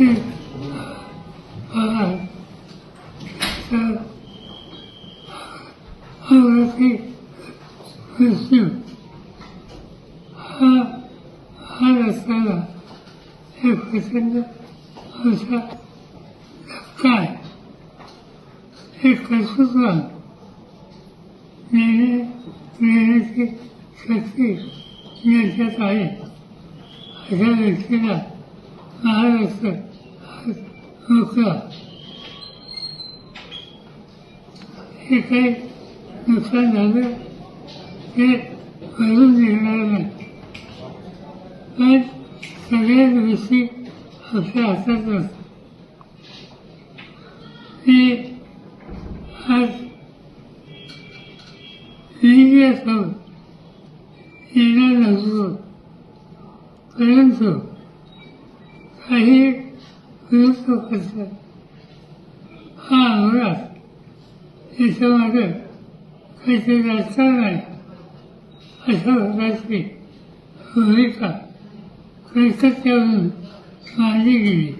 काय हे कर्तृत्व निर्णय घेण्याची शक्ती आहे अशा व्यक्तीला महाराष्ट्र हे काही नुकसान झालं ते भरून निघणार नाही पण सगळ्याच गोष्टी आपल्या हातात नसतात मी आज लिहिण्यासोबत येणार नसतो परंतु काही विरुद्ध करतात. हा अंगराज याच्यामध्ये काहीतरी राजकारण आहे अशा प्रकारची भूमिका कलकत्त्यावरून मांडली गेली.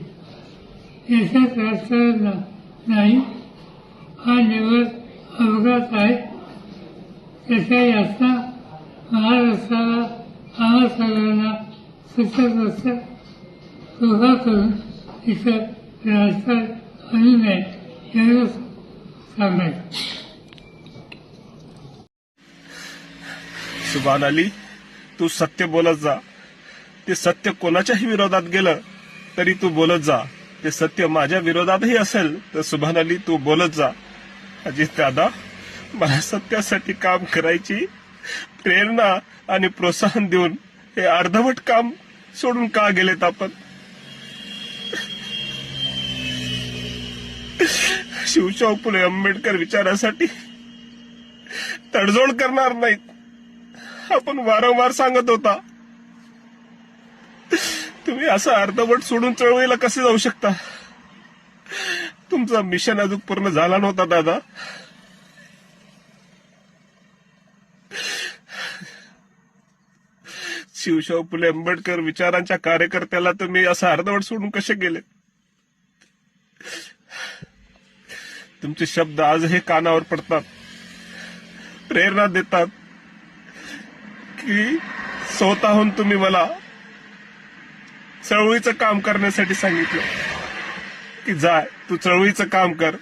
याच्यात राजकारण नाही हा निवड अपघात आहे. त्याच्या याचा महाराष्ट्राला आम्हा सगळ्यांना सतत सतत उभा करून इथं राजकारण आणू नये एवढंच सांगायचं सुभान अली तू सत्य बोलत जा. ते सत्य कोणाच्याही विरोधात गेलं तरी तू बोलत जा. ते सत्य माझ्या विरोधातही असेल तर सुभान अली तू बोलत जा. अजित दादा मला सत्यासाठी काम करायची प्रेरणा आणि प्रोत्साहन देऊन हे अर्धवट काम सोडून का गेलेत आपण? शिवशाहू फुले आंबेडकर विचारासाठी तडजोड करणार नाहीत. आपण वारंवार सांगत होता. तुम्ही असं अर्धवट सोडून चळवळीला कसे जाऊ शकता? तुमचा मिशन अजून पूर्ण झाला नव्हता दादा. शिवशाहू फुले आंबेडकर विचारांच्या कार्यकर्त्याला तुम्ही असं अर्धवट सोडून कसे गेले? तुमचे शब्द आजही कानावर पडतात. प्रेरणा देतात की स्वतःहून तुम्ही मला चळवळीचं काम करण्यासाठी सांगितलं. की जाय तू चळवळीचं काम कर.